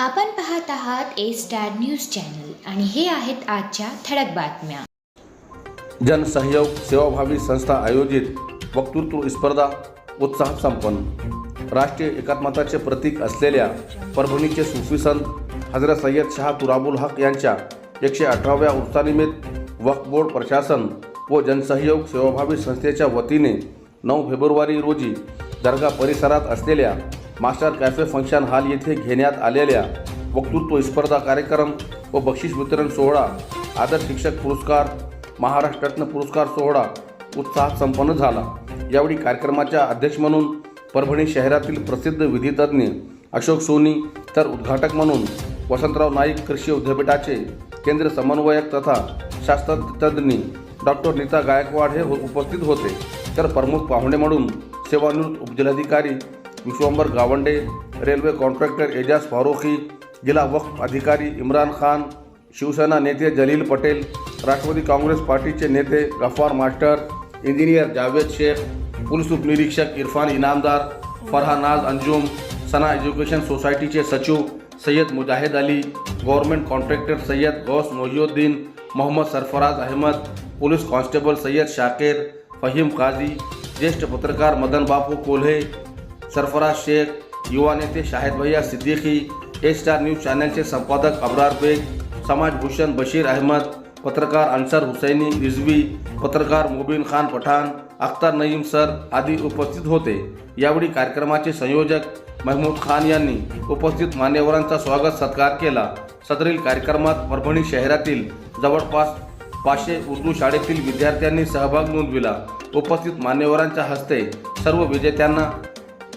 आपण पाहत आहात ए स्टार न्यूज चॅनल आणि हे आहेत आजच्या ठळक बातम्या. जनसहयोग सेवाभावी संस्था आयोजित वक्तृत्व स्पर्धा उत्साहात संपन्न. राष्ट्रीय एकात्मताचे प्रतीक असलेल्या परभणीचे सुफी संत हजरत सय्यद शाह तुराबुल हक यांच्या एकशे अठराव्या उत्सानिमित्त वक्फ बोर्ड प्रशासन व जनसहयोग सेवाभावी संस्थेच्या वतीने नऊ फेब्रुवारी रोजी दर्गा परिसरात असलेल्या मास्टर कॅफे फंक्शन हॉल येथे घेण्यात आलेल्या वक्तृत्व स्पर्धा कार्यक्रम व बक्षीस वितरण सोहळा आदर्श शिक्षक पुरस्कार महाराष्ट्र रत्न पुरस्कार सोहळा उत्साहात संपन्न झाला. यावेळी कार्यक्रमाच्या अध्यक्ष म्हणून परभणी शहरातील प्रसिद्ध विधितज्ञ अशोक सोनी तर उद्घाटक म्हणून वसंतराव नाईक कृषी विद्यापीठाचे केंद्र समन्वयक तथा शास्त्रतज्ञ डॉक्टर नीता गायकवाड हे उपस्थित होते. तर प्रमुख पाहुणे म्हणून सेवानिवृत्त उपजिल्हाधिकारी विश्वंबर गावंडे रेल्वे कॉन्ट्रॅक्टर एजाज फारुखी जिल्हा वक्फ अधिकारी इम्रान खान शिवसेना नेते जलील पटेल राष्ट्रवादी काँग्रेस पार्टीचे नेते Gaffar master engineer Javed Shaikh police उपनिरीक्षक इरफान इनामदार फरहानाज अंजुम सना एज्युकेशन सोसायटीचे सचिव Syed Mujahid Ali government contractor Syed Gaus Mohiuddin Mohammed Sarfaraz Ahmed police constable Syed Shaker Fahim Kazi ज्येष्ठ पत्रकार मदन बापू कोल्हे सरफराज शेख युवा नेते शाहिद भैया सिद्दीकी ए स्टार न्यूज चॅनलचे संपादक अब्रार बेग समाजभूषण बशीर अहमद पत्रकार अन्सर हुसैनी रिझवी पत्रकार मुबीन खान पठाण अख्तर नईम सर आदी उपस्थित होते. यावेळी कार्यक्रमाचे संयोजक महमूद खान यांनी उपस्थित मान्यवरांचा स्वागत सत्कार केला. सदरील कार्यक्रमात परभणी शहरातील जवळपास पाचशे उर्दू शाळेतील विद्यार्थ्यांनी सहभाग नोंदविला. उपस्थित मान्यवरांच्या हस्ते सर्व विजेत्यांना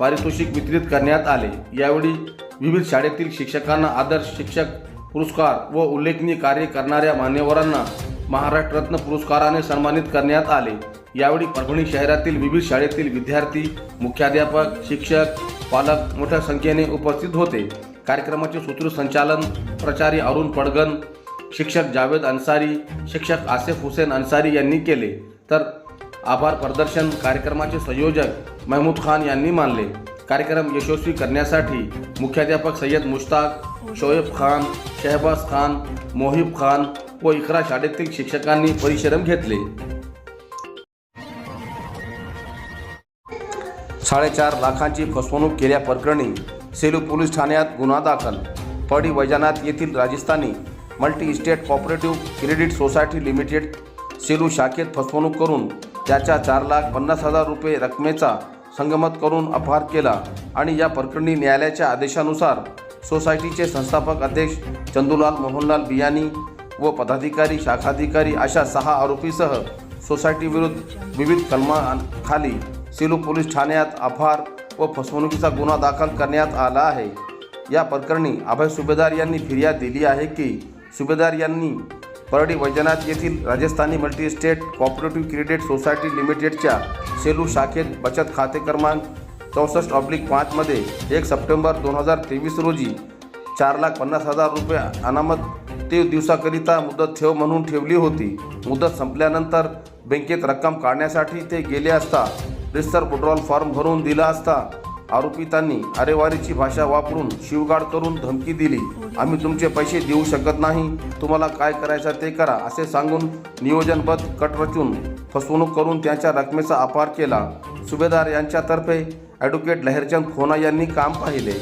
पारितोषिक वितरित करण्यात आले. यावेळी विविध शाळेतील शिक्षकांना आदर्श शिक्षक पुरस्कार व उल्लेखनीय कार्य करणाऱ्या मान्यवरांना महाराष्ट्र रत्न पुरस्काराने सन्मानित करण्यात आले. यावेळी परभणी शहरातील विविध शाळेतील विद्यार्थी मुख्याध्यापक शिक्षक पालक मोठ्या संख्येने उपस्थित होते. कार्यक्रमाचे सूत्रसंचालन प्रचारी अरुण पडगन शिक्षक जावेद अन्सारी शिक्षक आसिफ हुसेन अन्सारी यांनी केले. तर आभार प्रदर्शन कार्यक्रमाचे संयोजक महमूद खान यांनी मानले. कार्यक्रम यशस्वी करण्यासाठी मुख्याध्यापक सय्यद मुश्ताक शोएब खान शहबाज खान मोहिब खान व इकरा शाळेतील शिक्षकांनी परिश्रम घेतले. साडेचार लाखांची फसवणूक केल्याप्रकरणी सेलू पोलीस ठाण्यात गुन्हा दाखल. पडी वैजनाथ येथील Rajasthani multi estate cooperative credit society limited Selu शाखेत फसवणूक करून त्याच्या चार लाख पन्नास हजार रुपये रकमेचा संगमत करून अपहार केला आणि या प्रकरणी न्यायालयाच्या आदेशानुसार सोसायटीचे संस्थापक अध्यक्ष चंदूलाल मोहनलाल बियानी व पदाधिकारी शाखाधिकारी अशा सहा आरोपीसह सोसायटीविरुद्ध विविध कलमाखाली सिलू पोलीस ठाण्यात अपहार व फसवणुकीचा गुन्हा दाखल करण्यात आला आहे. या प्रकरणी अभय सुभेदार यांनी फिर्याद दिली आहे की सुभेदार यांनी परडी वैजनाथ येथील Rajasthani multi state cooperative credit society लिमिटेडच्या सेलू शाखेत बचत खाते क्रमांक चौसष्ट ऑब्लिक पाचमध्ये एक सप्टेंबर दोन हजार तेवीस रोजी चार लाख पन्नास हजार रुपये अनामत ते दिवसाकरिता मुदत ठेव म्हणून ठेवली होती. मुदत संपल्यानंतर बँकेत रक्कम काढण्यासाठी ते गेले असता रिस्टर पेट्रोल फॉर्म भरून दिला असता आरोपितांनी अरेवारीची भाषा वापरून शिवगाड करून धमकी दिली. आम्ही तुमचे पैसे देऊ शकत नाही. तुम्हाला काय करायचं ते करा असे सांगून नियोजनबद्ध कट रचून फसवणूक करून त्यांच्या रकमेचा अपहार केला. सुभेदार यांच्यातर्फे ॲडव्होकेट लहरचंद खोना यांनी काम पाहिले.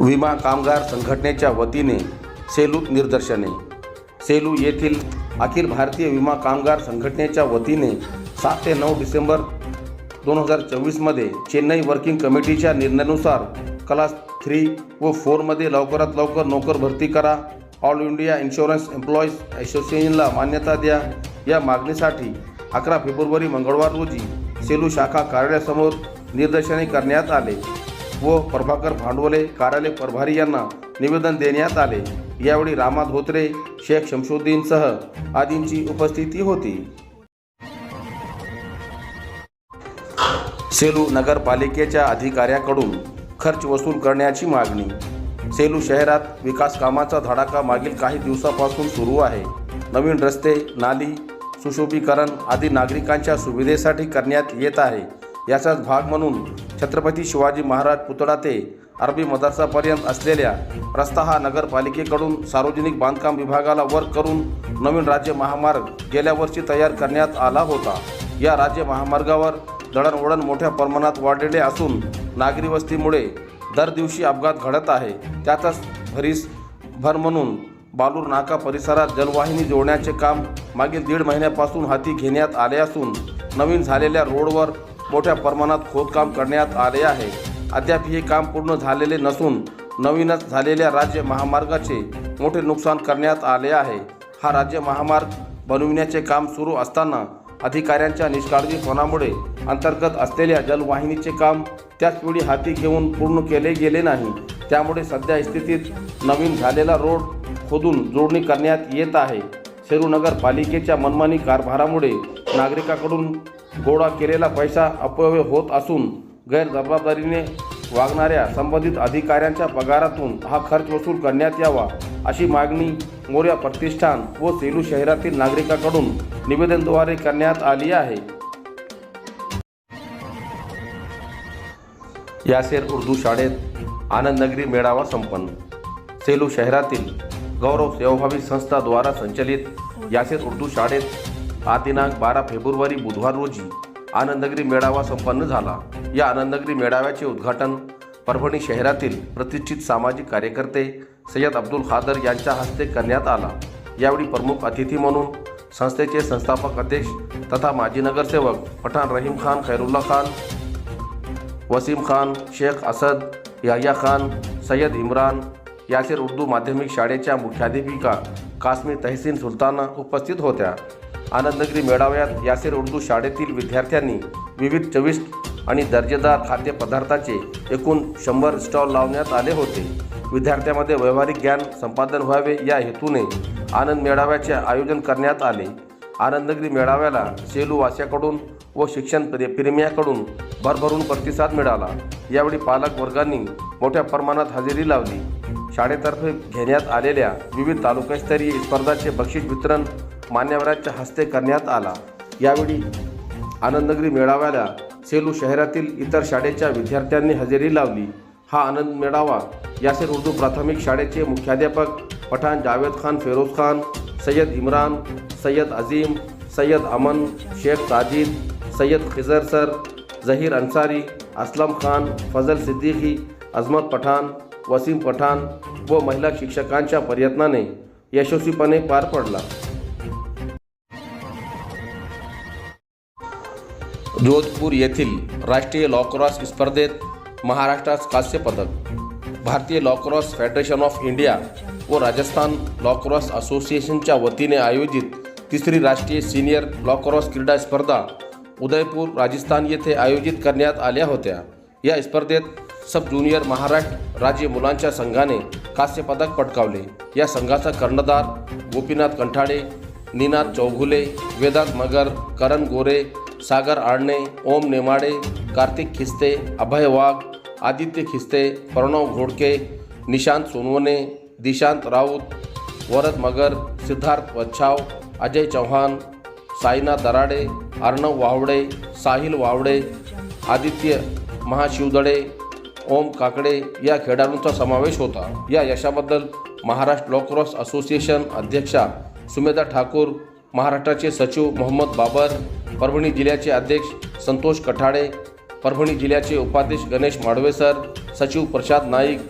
विमा कामगार संघटनेच्या वतीने सेलूत निदर्शने. सेलू येथील अखिल भारतीय विमा कामगार संघटनेच्या वतीने सात ते नऊ डिसेंबर दोन हजार चोवीसमध्ये चेन्नई वर्किंग कमिटीच्या निर्णयानुसार क्लास थ्री व फोरमध्ये लवकरात लवकर नोकर भरती करा. ऑल इंडिया इन्शुरन्स एम्प्लॉईज असोसिएशनला मान्यता द्या. या मागणीसाठी अकरा फेब्रुवारी मंगळवार रोजी सेलू शाखा कार्यालयासमोर निदर्शने करण्यात आले व प्रभाकर भांडवले कार्यालय प्रभारी यांना निवेदन देण्यात आले. यावेळी रामा धोत्रे शेख शमशुद्दीनसह आदींची उपस्थिती होती. सेलू नगरपालिकेच्या अधिकाऱ्याकडून खर्च वसूल करण्याची मागणी. सेलू शहरात विकास कामाचा धडाका मागील काही दिवसापासून सुरू आहे. नवीन रस्ते नाली सुशोभीकरण आदी नागरिकांच्या सुविधेसाठी करण्यात येत आहे. याचाच भाग म्हणून छत्रपती शिवाजी महाराज पुतळा ते अरबी मदरसापर्यंत असलेल्या रस्ता हा नगरपालिकेकडून सार्वजनिक बांधकाम विभागाला वर्क करून नवीन राज्य महामार्ग गेल्या वर्षी तयार करण्यात आला होता. या राज्य महामार्गावर दळणवळण मोठ्या प्रमाणात वाढलेले असून नागरी वस्तीमुळे दर दिवशी अपघात घडत आहे. त्यातच भरीस भर म्हणून बालूर नाका परिसरात जलवाहिनी जोडण्याचे काम मागील दीड महिन्यापासून हाती घेण्यात आले असून नवीन झालेल्या रोडवर मोठ्या प्रमाणात खोदकाम करण्यात आले आहे. अद्याप हे काम पूर्ण झालेले नसून नवीनच झालेल्या राज्य महामार्गाचे मोठे नुकसान करण्यात आले आहे. हा राज्य महामार्ग बनविण्याचे काम सुरू असताना अधिकाऱ्यांच्या निष्काळजीपणामुळे अंतर्गत असलेल्या जलवाहिनीचे काम त्याचवेळी हाती घेऊन पूर्ण केले गेले नाही. त्यामुळे सध्या स्थितीत नवीन झालेला रोड खोदून जोडणी करण्यात येत आहे. सेलू नगरपालिकेच्या मनमानी कारभारामुळे नागरिकाकडून गोळा केलेला पैसा अपव्यय होत असून गैरजबाबदारीने वागणाऱ्या संबंधित अधिकाऱ्यांच्या पगारातून हा खर्च वसूल करण्यात यावा. अशी मागणी मोर्या प्रतिष्ठान व सेलू शहरातील नागरिकाकडून निवेदनद्वारे करण्यात आली आहे. यासेर उर्दू शाळेत आनंदनगरी मेळावा संपन्न. सेलू शहरातील गौरव सेवाभावी संस्थाद्वारा संचलित यासेर उर्दू शाळेत हा दिनांक बारा फेब्रुवारी बुधवार रोजी आनंदनगरी मेळावा संपन्न झाला. या आनंदनगरी मेळाव्याचे उद्घाटन परभणी शहरातील प्रतिष्ठित सामाजिक कार्यकर्ते सय्यद अब्दुल खादर यांच्या हस्ते करण्यात आला. यावेळी प्रमुख अतिथी म्हणून संस्थेचे संस्थापक अध्यक्ष तथा माजी नगरसेवक पठाण रहीम खान खैरुल्ला खान वसीम खान शेख असद याह्या खान सय्यद इम्रान यासिर उर्दू माध्यमिक शाळेच्या मुख्याध्यापिका काश्मीर तहसीन सुलताना उपस्थित होत्या. आनंदगिरी मेळाव्यात यासिर उर्दू शाळेतील विद्यार्थ्यांनी विविध चविष्ट आणि दर्जेदार खाद्यपदार्थाचे एकूण शंभर स्टॉल लावण्यात आले होते. विद्यार्थ्यांमध्ये व्यावहारिक ज्ञान संपादन व्हावे या हेतूने आनंद मेळाव्याचे आयोजन करण्यात आले. आनंदगिरी मेळाव्याला सेलू वास्याकडून व शिक्षण प्रे- प्रेमियाकडून भरभरून प्रतिसाद मिळाला. यावेळी पालक वर्गांनी मोठ्या प्रमाणात हजेरी लावली. शाळेतर्फे घेण्यात आलेल्या विविध तालुकास्तरीय स्पर्धांचे बक्षीस वितरण मान्यवरांच्या हस्ते करण्यात आला. यावेळी आनंदगिरी मेळाव्याला सेलू शहरातील इतर शाळेच्या विद्यार्थ्यांनी हजेरी लावली. हा आनंद मिळावा. यासिर उर्दू प्राथमिक शाळेचे मुख्याध्यापक पठाण जावेद खान फेरोज खान सय्यद इम्रान सय्यद अजीम सय्यद अमन शेख साजिद सय्यद खिजर सर जहीर अन्सारी असलम खान फजल सिद्दीकी अजमत पठाण वसीम पठाण व महिला शिक्षकांच्या प्रयत्नाने यशस्वीपणे पार पडला. जोधपूर येथील राष्ट्रीय लॉक्रॉस स्पर्धेत महाराष्ट्रास कांस्य पदक. भारतीय लॉक्रॉस फेडरेशन ऑफ इंडिया व राजस्थान लॉक्रॉस असोसिएशनच्या वतीने आयोजित तिसरी राष्ट्रीय सिनियर लॉक्रॉस क्रीडा स्पर्धा उदयपूर राजस्थान येथे आयोजित करण्यात आल्या होत्या. या स्पर्धेत सब ज्युनियर महाराष्ट्र राज्य मुलांच्या संघाने कांस्यपदक पटकावले. या संघाचा कर्णधार गोपीनाथ कंठाडे निनाद चौघुले वेदांत मगर करण गोरे सागर आडणे ओम नेमाडे कार्तिक खिस्ते अभय वाघ आदित्य खिस्ते प्रणव घोडके निशांत सोनवणे दिशांत राऊत वरद मगर सिद्धार्थ वच्छाव अजय चव्हाण साईना दराडे अर्णव वावडे साहिल वावडे आदित्य महाशिवदडे ओम काकडे या खेळाडूंचा समावेश होता. या यशाबद्दल महाराष्ट्र लॉक्रॉस असोसिएशन अध्यक्षा सुमेधा ठाकूर महाराष्ट्राचे सचिव मोहम्मद बाबर परभणी जिल्ह्याचे अध्यक्ष संतोष कठाडे परभणी जिल्ह्याचे उपाध्यक्ष गणेश माडवे सर सचिव प्रसाद नाईक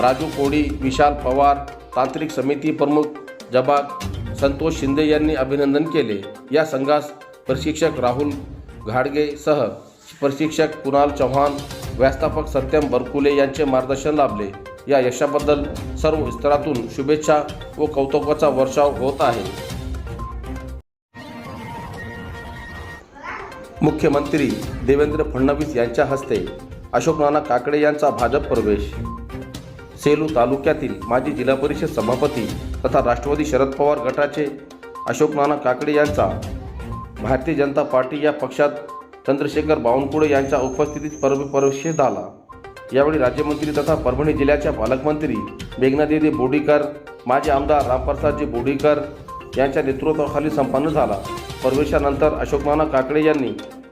राजू कोडी विशाल पवार तांत्रिक समिती प्रमुख जबाग संतोष शिंदे यांनी अभिनंदन केले. या संघास प्रशिक्षक राहुल घाडगे सह प्रशिक्षक कुणाल चव्हाण व्यवस्थापक सत्यम बरकुले यांचे मार्गदर्शन लाभले. या यशाबद्दल सर्व स्तरातून शुभेच्छा व कौतुकाचा वर्षाव होत आहे. मुख्यमंत्री देवेंद्र फडणवीस यांच्या हस्ते अशोक नाना काकडे यांचा भाजप प्रवेश. सेलू तालुक्यातील माजी जिल्हा परिषद सभापती तथा राष्ट्रवादी शरद पवार गटाचे अशोक नाना काकडे यांचा भारतीय जनता पार्टी या पक्षात चंद्रशेखर बावनकुळे यांच्या उपस्थितीत पर्व प्रवेश झाला यावेळी राज्यमंत्री तथा परभणी जिल्ह्याच्या पालकमंत्री मेघनादेवी बोडीकर माजी आमदार रामप्रसादजी बोडीकर यांच्या नेतृत्वाखाली संपन्न झाला. प्रवेशानंतर अशोक नाना काकडे यांनी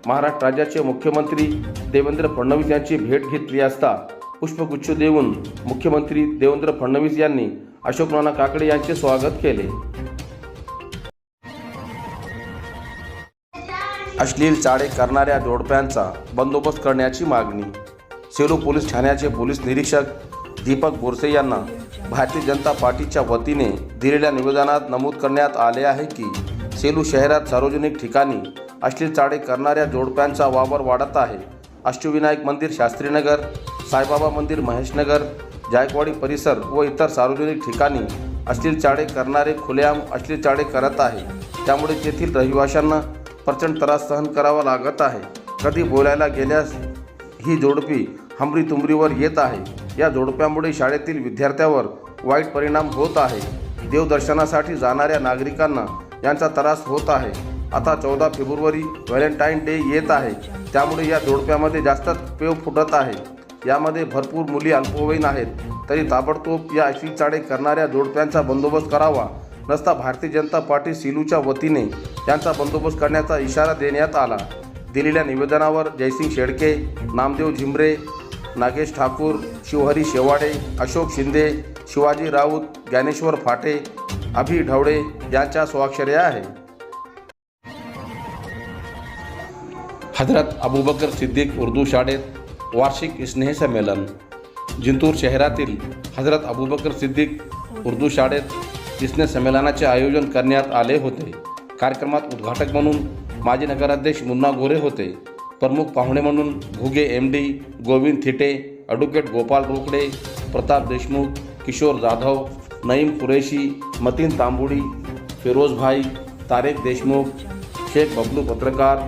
महाराष्ट्र राज्याचे मुख्यमंत्री देवेंद्र फडणवीस यांची भेट घेतली असता पुष्पगुच्छ देऊन मुख्यमंत्री देवेंद्र फडणवीस यांनी अशोक नाना काकडे यांचे स्वागत केले. अश्लील चाळे करणाऱ्या जोडप्यांचा बंदोबस्त करण्याची मागणी. सेलू पोलीस ठाण्याचे पोलीस निरीक्षक दीपक बोरसे यांना भारतीय जनता पार्टीच्या वतीने दिलेल्या निवेदनात नमूद करण्यात आले आहे की सेलू शहरात सार्वजनिक ठिकाणी अश्लील चाळे करणाऱ्या जोडप्यांचा वावर वाढत आहे. अष्टविनायक मंदिर शास्त्रीनगर साईबाबा मंदिर महेशनगर जायकवाडी परिसर व इतर सार्वजनिक ठिकाणी अश्लील चाळे करणारे खुलेआम अश्लील चाळे करत आहे. त्यामुळे तेथील रहिवाशांना प्रचंड त्रास सहन करावा लागत आहे. कधी बोलायला गेल्यास ही जोडपी हमरी तुमरीवर येत आहे. या जोडप्यामुळे शाळेतील विद्यार्थ्यावर वाईट परिणाम होत आहे. देवदर्शनासाठी जाणाऱ्या नागरिकांना यांचा त्रास होत आहे. आता चौदा फेब्रुवारी व्हॅलेंटाईन डे येत आहे. त्यामुळे या जोडप्यामध्ये जास्तच पेव फुटत आहे. यामध्ये भरपूर मुली अल्पवयीन आहेत. तरी ताबडतोब या अश्लील चाळे करणाऱ्या जोडप्यांचा बंदोबस्त करावा. नसता भारतीय जनता पार्टी सिलूच्या वतीने यांचा बंदोबस्त करण्याचा इशारा देण्यात आला. दिलेल्या निवेदनावर जयसिंग शेडके नामदेव झिमरे नागेश ठाकूर शिवहरी शेवाडे अशोक शिंदे शिवाजी राऊत ज्ञानेश्वर फाटे अभि ढवळे यांच्या स्वाक्षऱ्या आहे. हजरत अबूबकर सिद्दीक उर्दू शाळेत वार्षिक स्नेहसंमेलन जिंतूर शहरातील हजरत अबूबकर सिद्दीक उर्दू शाळेत स्नेहसंमेलनाचे आयोजन करण्यात आले होते. कार्यक्रमात उद्घाटक म्हणून माजी नगराध्यक्ष मुन्ना गोरे होते. प्रमुख पाहुणे म्हणून Ghuge M D Govind Thite advocate Gopal Rokade Pratap Deshmukh Kishore Jadhav Naeem Qureshi Mateen Tambudi Firozbhai Tarek Deshmukh Shaikh Bablu पत्रकार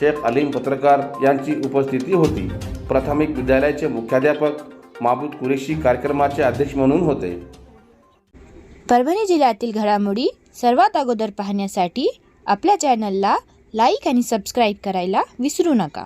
शेख अलीम पत्रकार यांची उपस्थिती होती. प्राथमिक विद्यालयाचे मुख्याध्यापक माबूद कुरेशी कार्यक्रमाचे अध्यक्ष म्हणून होते. परभणी जिल्ह्यातील घडामोडी सर्वात अगोदर पाहण्यासाठी आपल्या चॅनलला लाईक आणि सबस्क्राईब करायला विसरू नका.